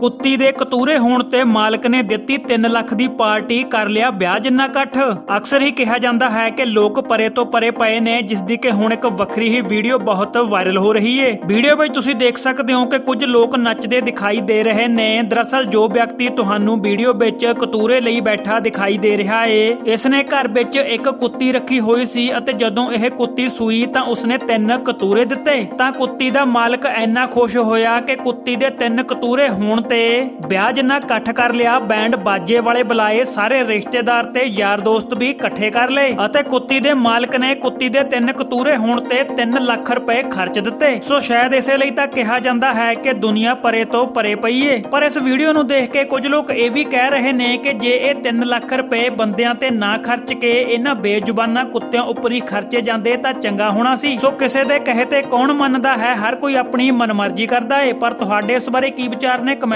ਕੁੱਤੀ ਦੇ ਕਤੂਰੇ ਹੋਣ ਤੇ ਮਾਲਕ ਨੇ ਦਿੱਤੀ 3 ਲੱਖ ਦੀ ਪਾਰਟੀ ਕਰ ਲਿਆ ਵਿਆਹ ਜਿੰਨਾ ਇਕੱਠ। ਅਕਸਰ ਹੀ ਕਿਹਾ ਜਾਂਦਾ ਹੈ ਕਿ ਲੋਕ ਪਰੇ ਤੋਂ ਪਰੇ ਪਏ ਨੇ ਜਿਸ ਦੀ ਕਿ ਹੁਣ ਇੱਕ ਵੱਖਰੀ ਹੀ ਵੀਡੀਓ ਬਹੁਤ ਵਾਇਰਲ ਹੋ ਰਹੀ ਏ। ਵੀਡੀਓ ਵਿੱਚ ਤੁਸੀਂ ਦੇਖ ਸਕਦੇ ਹੋ ਕਿ ਕੁਝ ਲੋਕ ਨੱਚਦੇ ਦਿਖਾਈ ਦੇ ਰਹੇ ਨੇ। ਦਰਅਸਲ ਜੋ ਵਿਅਕਤੀ ਤੁਹਾਨੂੰ ਵੀਡੀਓ ਵਿੱਚ ਕਤੂਰੇ ਲਈ ਬੈਠਾ ਦਿਖਾਈ ਦੇ ਰਿਹਾ ਏ ਇਸ ਨੇ ਘਰ ਵਿੱਚ ਇੱਕ ਕੁੱਤੀ ਰੱਖੀ ਹੋਈ ਸੀ ਅਤੇ ਜਦੋਂ ਇਹ ਕੁੱਤੀ ਸੂਈ ਤਾਂ ਉਸਨੇ ਤਿੰਨ ਕਤੂਰੇ ਦਿੱਤੇ। ਤਾਂ ਕੁੱਤੀ ਦਾ ਮਾਲਕ ਇੰਨਾ ਖੁਸ਼ ਹੋਇਆ ਕਿ ਕੁੱਤੀ ਦੇ ਤਿੰਨ ਕਤੂਰੇ ਹੋਣ ਤੇ ਵਿਆਹ ਜਿੰਨਾ ਇਕੱਠ ਕਰ ਲਿਆ, ਬੈਂਡ ਬਾਜੇ ਵਾਲੇ ਬੁਲਾਏ, ਸਾਰੇ ਰਿਸ਼ਤੇਦਾਰ ਤੇ ਯਾਰ ਦੋਸਤ ਵੀ ਇਕੱਠੇ ਕਰ ਲਏ ਅਤੇ ਕੁੱਤੀ ਦੇ ਮਾਲਕ ਨੇ ਕੁੱਤੀ ਦੇ ਤਿੰਨ ਕਤੂਰੇ ਹੋਣ ਤੇ 3 ਲੱਖ ਰੁਪਏ ਖਰਚ ਦਿੱਤੇ। ਸੋ ਸ਼ਾਇਦ ਇਸੇ ਲਈ ਤਾਂ ਕਿਹਾ ਜਾਂਦਾ ਹੈ ਕਿ ਦੁਨੀਆ ਪਰੇ ਤੋਂ ਪਰੇ ਪਈ ਏ। ਪਰ ਇਸ ਵੀਡੀਓ ਨੂੰ ਦੇਖ ਕੇ ਕੁਝ ਲੋਕ ਇਹ ਵੀ ਕਹਿ ਰਹੇ ਨੇ ਕਿ ਜੇ ਇਹ 3 ਲੱਖ ਰੁਪਏ ਬੰਦਿਆਂ ਤੇ ਨਾ ਖਰਚ ਕੇ ਇਹਨਾਂ ਬੇਜ਼ੁਬਾਨਾਂ ਕੁੱਤਿਆਂ ਉੱਪਰ ਹੀ ਖਰਚੇ ਜਾਂਦੇ ਤਾਂ ਚੰਗਾ ਹੋਣਾ ਸੀ। ਸੋ ਕਿਸੇ ਦੇ ਕਹੇ ਤੇ ਕੌਣ ਮੰਨਦਾ ਹੈ, ਹਰ ਕੋਈ ਆਪਣੀ ਮਨਮਰਜ਼ੀ ਕਰਦਾ ਏ। ਪਰ ਤੁਹਾਡੇ ਇਸ ਬਾਰੇ ਕੀ ਵਿਚਾਰ ਨੇ? ਕਮੈਂਟ